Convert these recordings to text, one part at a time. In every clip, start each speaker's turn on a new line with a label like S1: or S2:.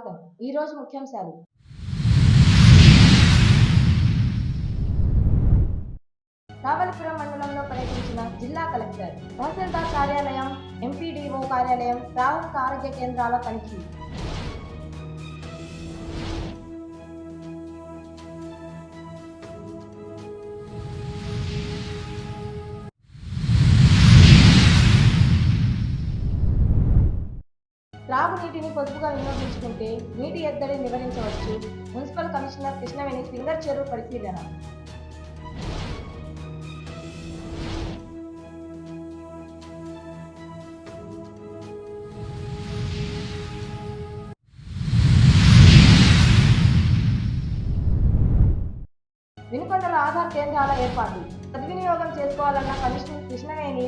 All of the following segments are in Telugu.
S1: స్వాగతం. ఈ రోజు ముఖ్యాంశాలు. కావలిపురం మండలంలో పర్యటించిన జిల్లా కలెక్టర్ తహసీల్దార్ కార్యాలయం ఎంపీడీఓ కార్యాలయం ప్రాథమిక ఆరోగ్య కేంద్రాల తనిఖీ. పొదుపుగా వినియోగించుకుంటే నీటి ఎద్దడి నివారించవచ్చు. మున్సిపల్ కమిషనర్ కృష్ణవేణి ఫింగర్ చెరువు పరిశీలన. వినుకొండల ఆధార్ కేంద్రాల ఏర్పాటు. సద్వినియోగం చేసుకోవాలన్న commissioner Krishnaveni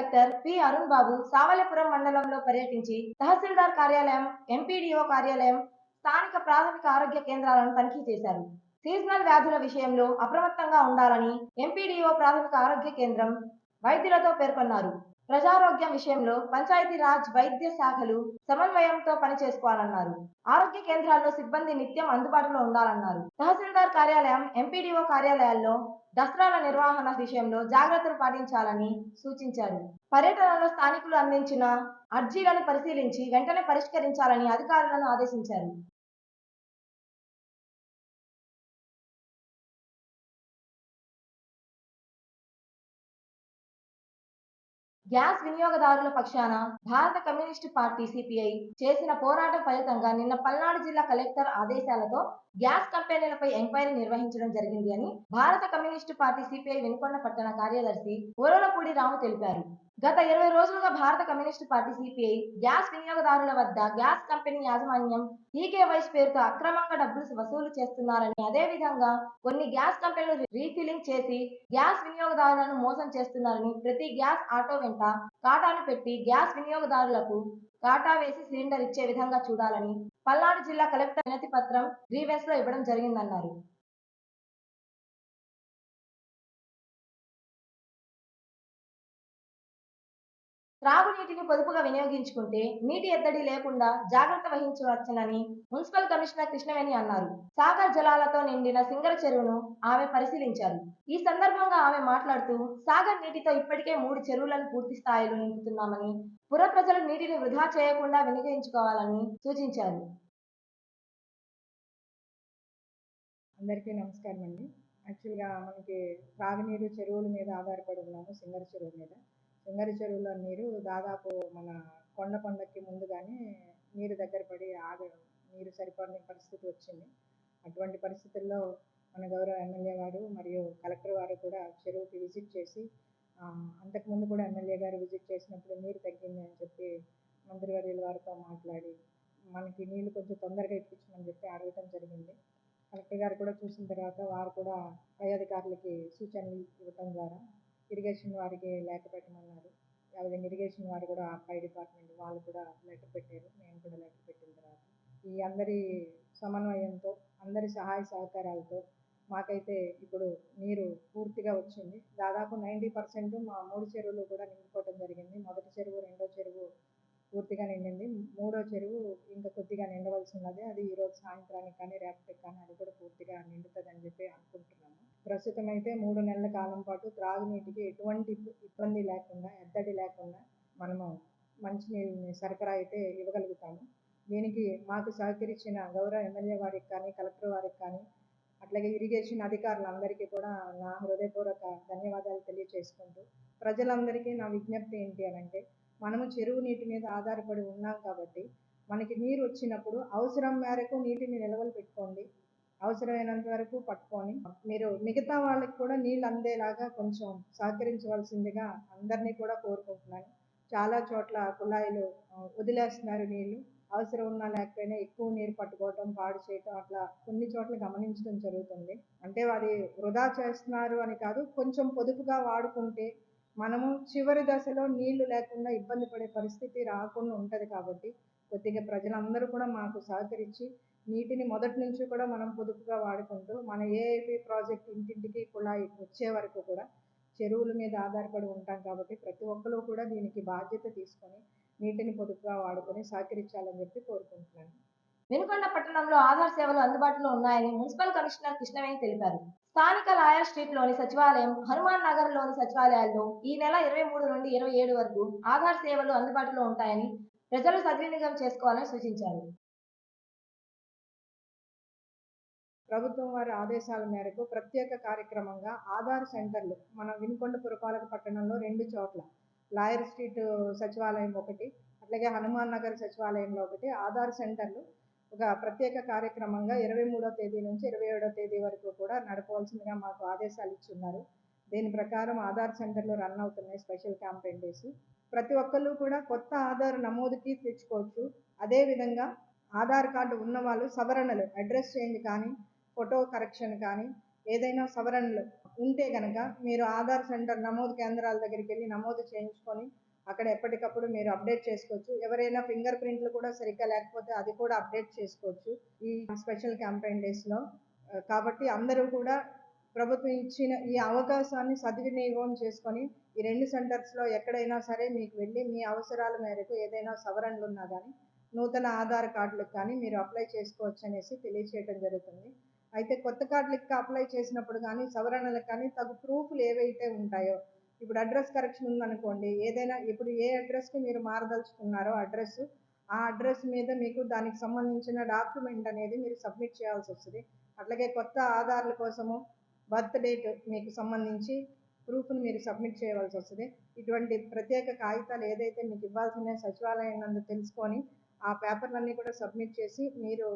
S1: collector P Arun Babu Savalapuram మండలంలో పర్యటించి తహసీల్దార్ కార్యాలయం ఎంపీడీఓ కార్యాలయం స్థానిక ప్రాథమిక ఆరోగ్య కేంద్రాలను తనిఖీ చేశారు. సీజనల్ వ్యాధుల విషయంలో అప్రమత్తంగా ఉండాలని ఎంపీడీఓ ప్రాథమిక ఆరోగ్య కేంద్రం వైద్యులతో పేర్కొన్నారు. ప్రజారోగ్యం విషయంలో పంచాయతీరాజ్ వైద్య శాఖలు సమన్వయంతో పనిచేసుకోవాలన్నారు. ఆరోగ్య కేంద్రాల్లో సిబ్బంది నిత్యం అందుబాటులో ఉండాలన్నారు. తహసీల్దార్ కార్యాలయం ఎంపీడీఓ కార్యాలయాల్లో దసరాల నిర్వహణ విషయంలో జాగ్రత్తలు పాటించాలని సూచించారు. పర్యటనలో స్థానికులు అందించిన అర్జీలను పరిశీలించి వెంటనే పరిష్కరించాలని అధికారులను ఆదేశించారు. గ్యాస్ వినియోగదారుల పక్షాన భారత కమ్యూనిస్టు పార్టీ సిపిఐ చేసిన పోరాటం ఫలితంగా నిన్న పల్నాడు జిల్లా కలెక్టర్ ఆదేశాలతో గ్యాస్ కంపెనీలపై ఎంక్వైరీ నిర్వహించడం జరిగింది అని భారత కమ్యూనిస్టు పార్టీ సిపిఐ వెనుకొండ పట్టణ కార్యదర్శి ఓరలపూడి రాము తెలిపారు. గత ఇరవై రోజులుగా భారత కమ్యూనిస్టు పార్టీ సిపిఐ గ్యాస్ వినియోగదారుల వద్ద గ్యాస్ కంపెనీ యాజమాన్యం ఈకే వైస్ పేరుతో అక్రమంగా డబ్బులు వసూలు చేస్తున్నారని అదే విధంగా కొన్ని గ్యాస్ కంపెనీలు రీఫిలింగ్ చేసి గ్యాస్ వినియోగదారులను మోసం చేస్తున్నారని ప్రతి గ్యాస్ ఆటో వెంట కాటాను పెట్టి గ్యాస్ వినియోగదారులకు కాటా వేసి సిలిండర్ ఇచ్చే విధంగా చూడాలని పల్నాడు జిల్లా కలెక్టర్ వినతి పత్రం గ్రీవెన్స్లో ఇవ్వడం జరిగిందన్నారు. త్రాగునీటిని పొదుపుగా వినియోగించుకుంటే నీటి ఎద్దడి లేకుండా జాగ్రత్త వహించవచ్చునని మున్సిపల్ కమిషనర్ కృష్ణవేణి అన్నారు. సాగర్ జలాలతో నిండిన సింగర చెరువును ఆమె పరిశీలించారు. ఈ సందర్భంగా ఆమె మాట్లాడుతూ సాగర్ నీటితో ఇప్పటికే మూడు చెరువులను పూర్తి స్థాయిలో నింపుతున్నామని పుర ప్రజలు నీటిని వృధా చేయకుండా వినియోగించుకోవాలని సూచించారు.
S2: అందరికీ నమస్కారం అండి యాక్చువల్గా మనకి త్రాగునీరు చెరువుల మీద ఆధారపడి ఉన్నాము సింగర చెరువు మీద. సింగరి చెరువులో నీరు దాదాపు మన కొండ కొండకి ముందుగానే నీరు దగ్గర పడి ఆగ నీరు సరిపడని పరిస్థితి వచ్చింది. అటువంటి పరిస్థితుల్లో మన గౌరవ ఎమ్మెల్యే గారు మరియు కలెక్టర్ వారు కూడా చెరువుకి విజిట్ చేసి అంతకుముందు కూడా ఎమ్మెల్యే గారు విజిట్ చేసినప్పుడు నీరు తగ్గింది అని చెప్పి మంత్రివర్యుల వారితో మాట్లాడి మనకి నీళ్ళు కొంచెం తొందరగా ఇప్పించమని చెప్పి అడగటం జరిగింది. కలెక్టర్ గారు కూడా చూసిన తర్వాత వారు కూడా పై అధికారులకి సూచనలు ఇవ్వటం ద్వారా ఇరిగేషన్ వారికి లెటర్ పెట్టమన్నారు. అదేవిధంగా ఇరిగేషన్ వారు కూడా పై డిపార్ట్మెంట్ వాళ్ళు కూడా లెటర్ పెట్టారు. నేను కూడా లెటర్ పెట్టిన తర్వాత. ఈ అందరి సమన్వయంతో అందరి సహాయ సహకారాలతో మాకైతే ఇప్పుడు నీరు పూర్తిగా వచ్చింది. దాదాపు నైంటీ పర్సెంట్ మా మూడు చెరువులు కూడా నింపుకోవడం జరిగింది. మొదటి చెరువు రెండో చెరువు పూర్తిగా నిండింది. మూడో చెరువు ఇంకా కొద్దిగా నిండవలసి ఉన్నది. అది ఈరోజు సాయంత్రానికి కానీ రేపటికి కానీ అది కూడా పూర్తిగా నిండుతుందని చెప్పి అనుకుంటున్నాము ప్రస్తుతం అయితే మూడు నెలల కాలం పాటు త్రాగునీటికి ఎటువంటి ఇబ్బంది లేకుండా ఎద్దడి లేకుండా మనము మంచినీళ్ళని సరఫరా అయితే ఇవ్వగలుగుతాము. దీనికి మాకు సహకరించిన గౌరవ ఎమ్మెల్యే వారికి కానీ కలెక్టర్ వారికి కానీ అట్లాగే ఇరిగేషన్ అధికారులందరికీ కూడా నా హృదయపూర్వక ధన్యవాదాలు తెలియచేసుకుంటూ ప్రజలందరికీ నా విజ్ఞప్తి ఏంటి అని అంటే మనము చెరువు నీటి మీద ఆధారపడి ఉన్నాం కాబట్టి మనకి నీరు వచ్చినప్పుడు అవసరం మేరకు నీటిని నిల్వలు పెట్టుకోండి. అవసరమైనంత వరకు పట్టుకొని మీరు మిగతా వాళ్ళకి కూడా నీళ్ళు అందేలాగా కొంచెం సహకరించవలసిందిగా అందరినీ కూడా కోరుకుంటున్నాను. చాలా చోట్ల కుళాయిలు వదిలేస్తున్నారు నీళ్ళు అవసరం ఉన్నా లేకపోయినా ఎక్కువ నీరు పట్టుకోవటం పాడు చేయటం అట్లా కొన్ని చోట్ల గమనించడం జరుగుతుంది. అంటే అది వృధా చేస్తున్నారు అని కాదు కొంచెం పొదుపుగా వాడుకుంటే మనము చివరి దశలో నీళ్ళు లేకుండా ఇబ్బంది పడే పరిస్థితి రాకుండా ఉంటుంది కాబట్టి కొద్దిగా ప్రజలందరూ కూడా మాకు సహకరించి నీటిని మొదటి నుంచి కూడా మనం పొదుపుగా వాడుకుంటూ మన ఏఐపి ప్రాజెక్ట్ ఇంటింటికి కుళాయి వచ్చే వరకు కూడా చెరువుల మీద ఆధారపడి ఉంటాం కాబట్టి ప్రతి ఒక్కరూ కూడా దీనికి బాధ్యత తీసుకొని నీటిని పొదుపుగా వాడుకొని సహకరించాలని చెప్పి కోరుకుంటున్నాను.
S1: వెనుకొండ పట్టణంలో ఆధార్ సేవలు అందుబాటులో ఉన్నాయని మున్సిపల్ కమిషనర్ కృష్ణవేణి తెలిపారు. స్థానిక లాయర్ స్ట్రీట్లోని సచివాలయం హనుమాన్ నగర్లోని సచివాలయాల్లో ఈ నెల ఇరవై మూడు నుండి ఇరవై ఏడు వరకు ఆధార్ సేవలు అందుబాటులో ఉంటాయని ప్రజలు సద్వినియోగం చేసుకోవాలని సూచించారు.
S2: ప్రభుత్వం వారి ఆదేశాల మేరకు ప్రత్యేక కార్యక్రమంగా ఆధార్ సెంటర్లు మన వినుకొండ పురపాలక పట్టణంలో రెండు చోట్ల. లాయర్ స్ట్రీట్ సచివాలయం ఒకటి అట్లాగే హనుమాన్ నగర్ సచివాలయంలో ఒకటి. ఆధార్ సెంటర్లు ఒక ప్రత్యేక కార్యక్రమంగా ఇరవై మూడో తేదీ నుంచి ఇరవై ఏడో తేదీ వరకు కూడా నడపవలసిందిగా మాకు ఆదేశాలు ఇచ్చున్నారు. దీని ప్రకారం ఆధార్ సెంటర్లు రన్ అవుతున్నాయి స్పెషల్ క్యాంపెయిన్ డేస్. ప్రతి ఒక్కళ్ళు కూడా కొత్త ఆధార్ నమోదుకి తెచ్చుకోవచ్చు. అదేవిధంగా ఆధార్ కార్డు ఉన్న వాళ్ళు సవరణలు అడ్రస్ చేంజ్ కానీ ఫోటో కరెక్షన్ కానీ ఏదైనా సవరణలు ఉంటే కనుక మీరు ఆధార్ సెంటర్ నమోదు కేంద్రాల దగ్గరికి వెళ్ళి నమోదు చేయించుకొని అక్కడ ఎప్పటికప్పుడు మీరు అప్డేట్ చేసుకోవచ్చు. ఎవరైనా ఫింగర్ ప్రింట్లు కూడా సరిగ్గా లేకపోతే అది కూడా అప్డేట్ చేసుకోవచ్చు ఈ స్పెషల్ క్యాంపెయిన్ డేస్లో. కాబట్టి అందరూ కూడా ప్రభుత్వం ఇచ్చిన ఈ అవకాశాన్ని సద్వినియోగం చేసుకొని ఈ రెండు సెంటర్స్లో ఎక్కడైనా సరే మీకు వెళ్ళి మీ అవసరాల మేరకు ఏదైనా సవరణలు ఉన్నా కానీ నూతన ఆధార్ కార్డులకు కానీ మీరు అప్లై చేసుకోవచ్చు అనేసి తెలియచేయడం జరుగుతుంది. అయితే కొత్త కార్డులకి అప్లై చేసినప్పుడు కానీ సవరణలకు కానీ తగు ప్రూఫ్లు ఏవైతే ఉంటాయో ఇప్పుడు అడ్రస్ కరెక్షన్ ఉందనుకోండి ఏదైనా ఇప్పుడు ఏ అడ్రస్కి మీరు మారదలుచుకున్నారో అడ్రస్ ఆ అడ్రస్ మీద మీకు దానికి సంబంధించిన డాక్యుమెంట్ అనేది మీరు సబ్మిట్ చేయాల్సి వస్తుంది. అట్లాగే కొత్త ఆధార్ల కోసము బర్త్ డేట్ మీకు సంబంధించి ప్రూఫ్ని మీరు సబ్మిట్ చేయవలసి వస్తుంది. ఇటువంటి ప్రత్యేక కాగితాలు ఏదైతే మీకు ఇవ్వాల్సిన సచివాలయం నందు తెలుసుకొని ఆ పేపర్లన్నీ కూడా సబ్మిట్ చేసి మీరు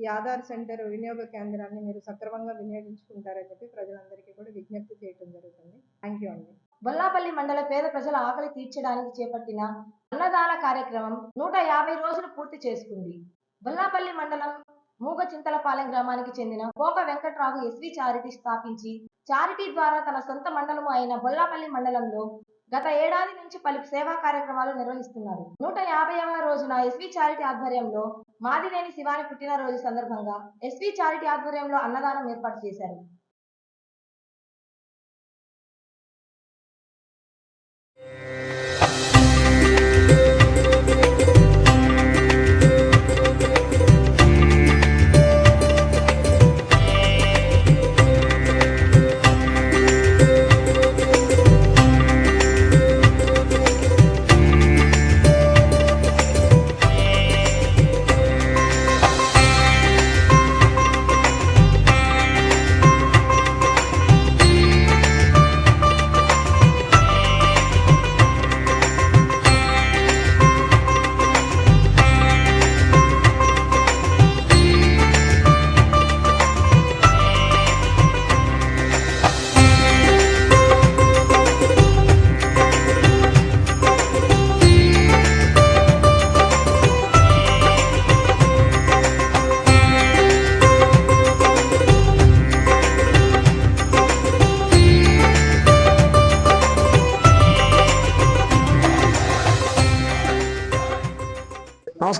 S2: ఈ ఆధార్ సెంటర్ వినియోగ కేంద్రాన్ని మీరు సక్రమంగా వినియోగించుకుంటారని చెప్పి ప్రజలందరికీ కూడా విజ్ఞప్తి చేయడం జరుగుతుంది. థ్యాంక్ యూ అండి.
S1: బొల్లాపల్లి మండల పేద ప్రజల ఆకలి తీర్చడానికి చేపట్టిన అన్నదాన కార్యక్రమం నూట యాభై రోజులు పూర్తి చేసుకుంది. బొల్లాపల్లి మండలం మూగ చింతలపాలెం గ్రామానికి చెందిన Koka Venkatrao S V charity స్థాపించి చారిటీ ద్వారా తన సొంత మండలము అయిన బొల్లాపల్లి మండలంలో గత ఏడాది నుంచి పలు సేవా కార్యక్రమాలు నిర్వహిస్తున్నారు. నూట యాభైవ రోజున ఎస్వి చారిటీ ఆధ్వర్యంలో మాదినేని శివాని పుట్టినరోజు సందర్భంగా ఎస్వి చారిటీ ఆధ్వర్యంలో అన్నదానం ఏర్పాటు చేశారు.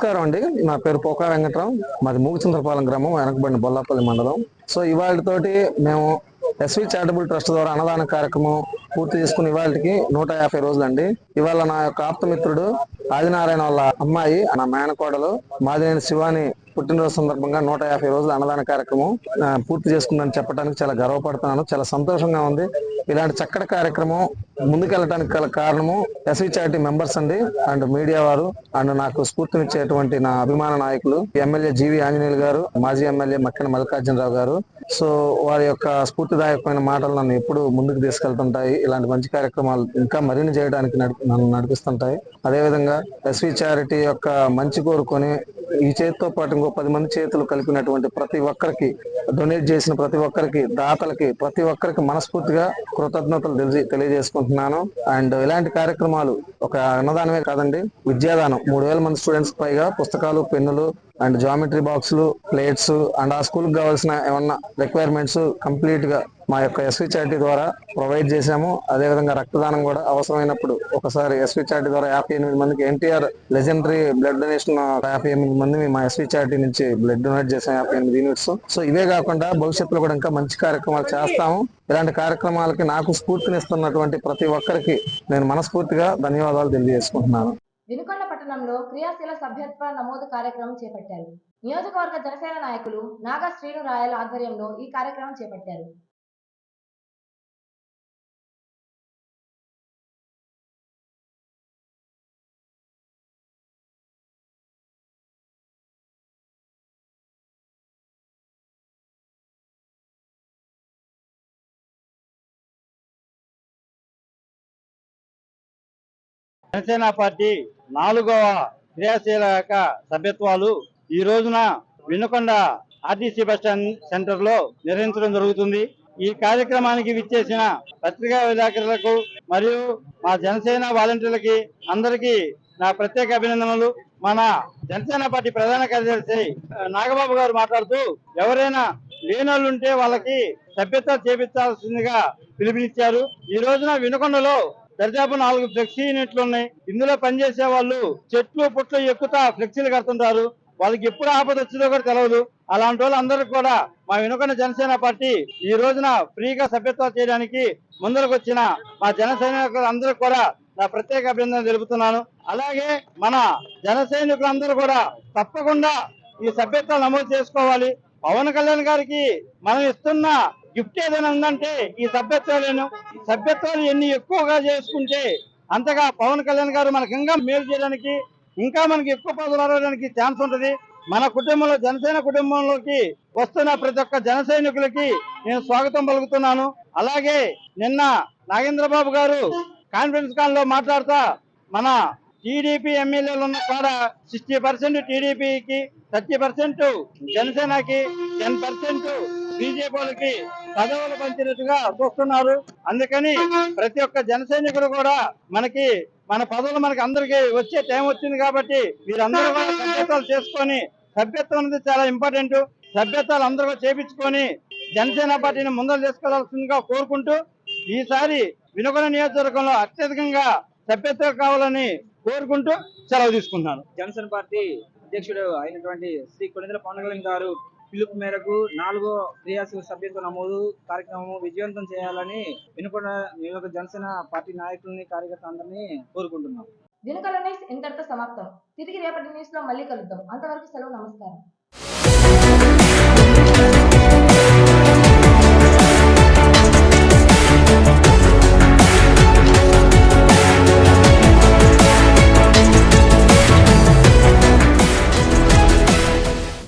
S3: నమస్కారం అండి నా పేరు పోకా వెంకటరావు. మాది మూగుచంద్రపాలెం గ్రామం వెనకబడిన బొల్లాపల్లి మండలం. సో ఇవాళతోటి మేము ఎస్వి చారిటబుల్ ట్రస్ట్ ద్వారా అన్నదాన కార్యక్రమం పూర్తి చేసుకుని ఇవాళకి నూట యాభై రోజులండి. ఇవాళ నా యొక్క ఆప్తమిత్రుడు ఆదినారాయణ వాళ్ళ అమ్మాయి నా మేనకోడలు మాదినేని శివాని పుట్టినరోజు సందర్భంగా నూట యాభై రోజుల అన్నదాన కార్యక్రమం పూర్తి చేసుకుందని చెప్పడానికి చాలా గర్వపడుతున్నాను. చాలా సంతోషంగా ఉంది. ఇలాంటి చక్కటి కార్యక్రమం ముందుకెళ్ళడానికి గల కారణము ఎస్వి చారిటీ మెంబర్స్ అండి. అండ్ మీడియా వారు అండ్ నాకు స్ఫూర్తినిచ్చేటువంటి నా అభిమాన నాయకులు ఎమ్మెల్యే జీవి ఆంజనేయులు గారు మాజీ ఎమ్మెల్యే మక్కిన మల్లికార్జునరావు గారు. సో వారి యొక్క స్ఫూర్తిదాయకమైన మాటలు నన్ను ఎప్పుడు ముందుకు తీసుకెళ్తుంటాయి. ఇలాంటి మంచి కార్యక్రమాలు ఇంకా మరిన్ని చేయడానికి నన్ను నడిపిస్తుంటాయి. అదేవిధంగా ఎస్వి చారిటీ యొక్క మంచి కోరుకొని ఈ చేతితో పాటు ఇంకో పది మంది చేతులు కలిపినటువంటి ప్రతి ఒక్కరికి డొనేట్ చేసిన ప్రతి ఒక్కరికి దాతలకి ప్రతి ఒక్కరికి మనస్ఫూర్తిగా కృతజ్ఞతలు తెలిసి తెలియజేసుకుంటున్నాను. అండ్ ఇలాంటి కార్యక్రమాలు ఒక అన్నదానమే కాదండి విద్యాదానం. మూడు వేల మంది స్టూడెంట్స్ పైగా పుస్తకాలు పెన్నులు అండ్ జామెట్రీ బాక్సులు ప్లేట్స్ అండ్ ఆ స్కూల్ కావాల్సిన ఏమన్నా రిక్వైర్మెంట్స్ కంప్లీట్గా మా యొక్క ఎస్వి చార్టీ ద్వారా ప్రొవైడ్ చేశాము. అదేవిధంగా రక్తదానం కూడా అవసరమైనప్పుడు ఒకసారి ఎస్వి చార్టీ ద్వారా యాభై ఎనిమిది మందికి ఎన్టీఆర్ లెజెండరీ బ్లడ్ డొనేషన్ యాభై ఎనిమిది మంది మా ఎస్వి చార్టీ నుంచి బ్లడ్ డొనేట్ చేసాం యాభై ఎనిమిది యూనిట్స్ సో ఇవే కాకుండా భవిష్యత్తులో కూడా ఇంకా మంచి కార్యక్రమాలు చేస్తాము. ఇలాంటి కార్యక్రమాలకి నాకు స్ఫూర్తినిస్తున్నటువంటి ప్రతి ఒక్కరికి నేను మనస్ఫూర్తిగా ధన్యవాదాలు తెలియజేసుకుంటున్నాను.
S1: వినుకొండ పట్టణంలో క్రియాశీల సభ్యత్వ నమోదు కార్యక్రమం చేపట్టారు. నియోజకవర్గ జనసేన నాయకులు నాగా శ్రీను రాయల ఆధ్వర్యంలో ఈ కార్యక్రమం చేపట్టారు.
S4: జనసేన పార్టీ నాలుగవ క్రియాశీలక సభ్యత్వాలు ఈ రోజున వినుకొండ ఆర్టీసీ బస్ స్టాండ్ సెంటర్లో నిర్వహించడం జరుగుతుంది. ఈ కార్యక్రమానికి విచ్చేసిన పత్రికా విలేకరులకు మరియు మా జనసేన వాలంటీర్లకి అందరికీ నా ప్రత్యేక అభినందనలు. మన జనసేన పార్టీ ప్రధాన కార్యదర్శి నాగబాబు గారు మాట్లాడుతూ ఎవరైనా లేనోళ్ళు ఉంటే వాళ్ళకి సభ్యత చేపించాల్సిందిగా పిలుపునిచ్చారు. ఈ రోజున వినుకొండలో దర్దాపు నాలుగు ఫ్లెక్సీ యూనిట్లు ఉన్నాయి. ఇందులో పనిచేసే వాళ్ళు చెట్లు పుట్లు ఎక్కుతా ఫ్లెక్సీలు కడుతుంటారు. వాళ్ళకి ఎప్పుడు ఆపద వచ్చిందో కూడా తెలియదు అలాంటి వాళ్ళందరికీ కూడా మా వెనుకన్న జనసేన పార్టీ ఈ రోజున ఫ్రీగా సభ్యత్వం చేయడానికి ముందరకు వచ్చిన మా జన సైనికులందరికీ కూడా నా ప్రత్యేక అభినందన తెలుపుతున్నాను. అలాగే మన జన సైనికులందరూ కూడా తప్పకుండా ఈ సభ్యత్వం నమోదు చేసుకోవాలి. పవన్ కళ్యాణ్ గారికి మనం ఇస్తున్న గిఫ్ట్ ఏదైనా ఉందంటే ఈ సభ్యత్వాలను సభ్యత్వాలు ఎన్ని ఎక్కువగా చేసుకుంటే అంతగా పవన్ కళ్యాణ్ గారు మనకి ఇంకా మేలు చేయడానికి ఇంకా మనకి ఎక్కువ పదవులు అరవడానికి ఛాన్స్ ఉంటుంది. మన కుటుంబంలో జనసేన కుటుంబంలోకి వస్తున్న ప్రతి ఒక్క జన నేను స్వాగతం పలుకుతున్నాను. అలాగే నిన్న నాగేంద్రబాబు గారు కాన్ఫరెన్స్ కాల్లో మాట్లాడుతా మన టీడీపీ ఎమ్మెల్యేలు ఉన్న కూడా సిక్స్టీ పర్సెంట్ టీడీపీకి థర్టీ పర్సెంట్ జనసేనకి టెన్ పర్సెంట్ బీజేపీ వాళ్ళకి పదవులు పంచినట్టుగా చూస్తున్నారు అందుకని ప్రతి ఒక్క జనసైనికుడు కూడా మనకి మన పదవులు మనకి అందరికి వచ్చే టైం వచ్చింది కాబట్టి వీరందరూ కూడా సభ్యత్వాలు చేసుకొని సభ్యత్వం అనేది చాలా ఇంపార్టెంట్. సభ్యత్వాలు అందరూ చేపించుకొని జనసేన పార్టీని ముందరు తీసుకెళ్ళాల్సిందిగా కోరుకుంటూ ఈసారి వినుకొండ నియోజకవర్గంలో అత్యధికంగా సభ్యత్వం కావాలని కోరుకుంటూ సెలవు తీసుకుంటున్నాను.
S5: జనసేన పార్టీ అధ్యక్షుడు అయినటువంటి శ్రీ కొనిదెల పవన్ కళ్యాణ్ గారు పిలుపు మేరకు నాలుగో క్రియాశీల సభ్యత్వ నమోదు కార్యక్రమం విజయవంతం చేయాలని వినుకొండ నియోజక జనసేన పార్టీ నాయకుల్ని కార్యకర్తలందరినీ కోరుకుంటున్నాం.
S1: దినకల న్యూస్ ఇంతటితో సమాప్తం. తిరిగి రేపటి న్యూస్లో మళ్ళీ కలుద్దాం. అంతవరకు సెలవు నమస్కారం.